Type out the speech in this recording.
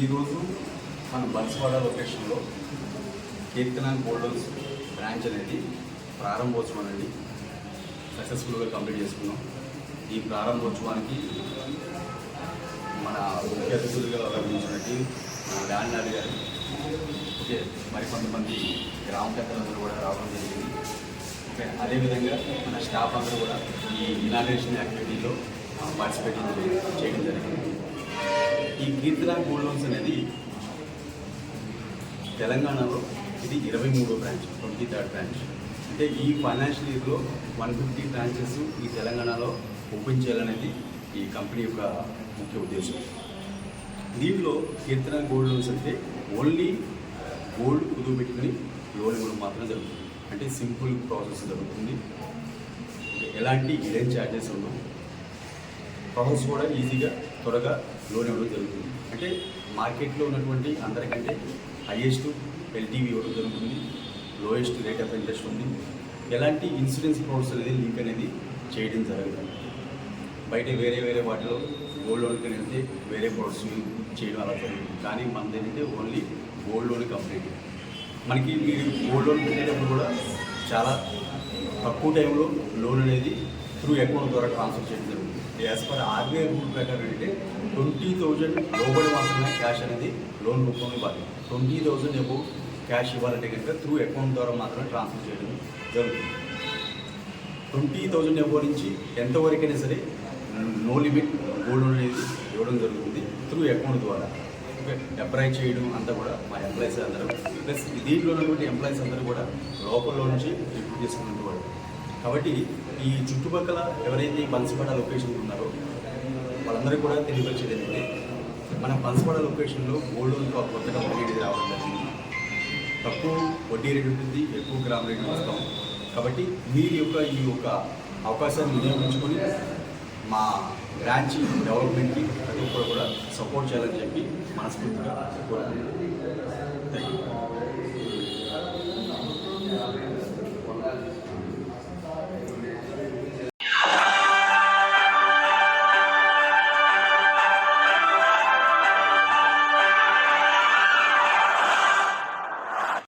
ఈరోజు మన బన్స్వాడ లొకేషన్లో కీర్తన గోల్డన్స్ బ్రాంచ్ అనేది ప్రారంభోత్సవం అనేది సక్సెస్ఫుల్గా కంప్లీట్ చేసుకున్నాం. ఈ ప్రారంభోత్సవానికి మన ముఖ్య అతిథులుగా గమనించినట్టు మన ల్యాండ్ గారు ఓకే మరి కొంతమంది గ్రామ పెద్దలందరూ కూడా రావడం జరిగింది. ఓకే అదేవిధంగా మన స్టాఫ్ అందరూ కూడా ఈ ఇనాగ్రేషన్ యాక్టివిటీలో పార్టిసిపేట్ చేయడం జరిగింది. ఈ కీర్తన గోల్డ్ లోన్స్ అనేది తెలంగాణలో ఇది ఇరవై మూడో బ్రాంచ్ ట్వంటీ థర్డ్ బ్రాంచ్. అంటే ఈ ఫైనాన్షియల్ ఇయర్లో వన్ ఫిఫ్టీ బ్రాంచెస్ ఈ తెలంగాణలో ఓపెన్ చేయాలనేది ఈ కంపెనీ యొక్క ముఖ్య ఉద్దేశం. దీనిలో కీర్తన గోల్డ్ లోన్స్ అంటే ఓన్లీ గోల్డ్ కుదువు పెట్టుకుని లోన్ ఇవ్వడం మాత్రమే జరుగుతుంది. అంటే సింపుల్ ప్రాసెస్ జరుగుతుంది. ఎలాంటి హిడెన్ ఛార్జెస్ ఉండవు. ప్రాసెస్ కూడా ఈజీగా త్వరగా లోన్ ఇవ్వడం జరుగుతుంది. అంటే మార్కెట్లో ఉన్నటువంటి అందరికంటే హైయెస్ట్ ఎల్టీవీ ఇవ్వడం జరుగుతుంది. లోయెస్ట్ రేట్ ఆఫ్ ఇంట్రెస్ట్ ఉంది. ఎలాంటి ఇన్సూరెన్స్ ప్రాసెస్ అనేది లింక్ అనేది చేయడం జరుగుతుంది బయట వేరే వేరే వాటిలో గోల్డ్ లోన్కి వెళ్తే వేరే ప్రొడక్ట్స్ చేయడం అలా జరుగుతుంది. కానీ మనది ఏంటంటే ఓన్లీ గోల్డ్ లోన్ కంప్లీట్ మనకి మీరు గోల్డ్ లోన్ పెట్టేటప్పుడు కూడా చాలా తక్కువ టైంలో లోన్ అనేది త్రూ అకౌంట్ ద్వారా ట్రాన్స్ఫర్ చేయడం జరుగుతుంది. యాజ్ పర్ ఆర్బీఐ రూల్ ప్రకారం అంటే ట్వంటీ థౌజండ్ లోబడి మాత్రమే క్యాష్ అనేది లోన్ రూపంలో ఇవ్వాలి. ట్వంటీ థౌజండ్ ఎబో క్యాష్ ఇవ్వాలంటే కనుక త్రూ అకౌంట్ ద్వారా మాత్రమే ట్రాన్స్ఫర్ చేయడం జరుగుతుంది. ట్వంటీ థౌజండ్ ఎబో నుంచి ఎంతవరకైనా సరే నో లిమిట్ గోల్డ్ లోన్ అనేది ఇవ్వడం జరుగుతుంది త్రూ అకౌంట్ ద్వారా. అప్లై చేయడం అంతా కూడా మా ఎంప్లాయీస్ అందరూ. ప్లస్ దీంట్లో ఉన్నటువంటి ఎంప్లాయీస్ అందరూ కూడా లోకల్లో నుంచి రిక్రూట్ చేసుకున్నటువంటి వాళ్ళు. కాబట్టి ఈ చుట్టుపక్కల ఎవరైతే ఈ బన్సిపాడ లొకేషన్ ఉన్నారో వాళ్ళందరూ కూడా తెలియపరిచేది ఏంటంటే మన బన్సిపాడ లొకేషన్లో గోల్డ్ లోన్ కొత్తగా వడ్డీ రావడం జరిగింది. తక్కువ వడ్డీ రేటు ఉంటుంది ఎక్కువ గ్రామ రేటు వస్తాం కాబట్టి మీరు యొక్క ఈ యొక్క అవకాశాన్ని వినియోగించుకొని మా బ్రాంచ్ డెవలప్మెంట్కి ప్రతి ఒక్కరు కూడా సపోర్ట్ చేయాలని చెప్పి మనస్ఫూర్తిగా కోరుకుంటున్నాను. Thank you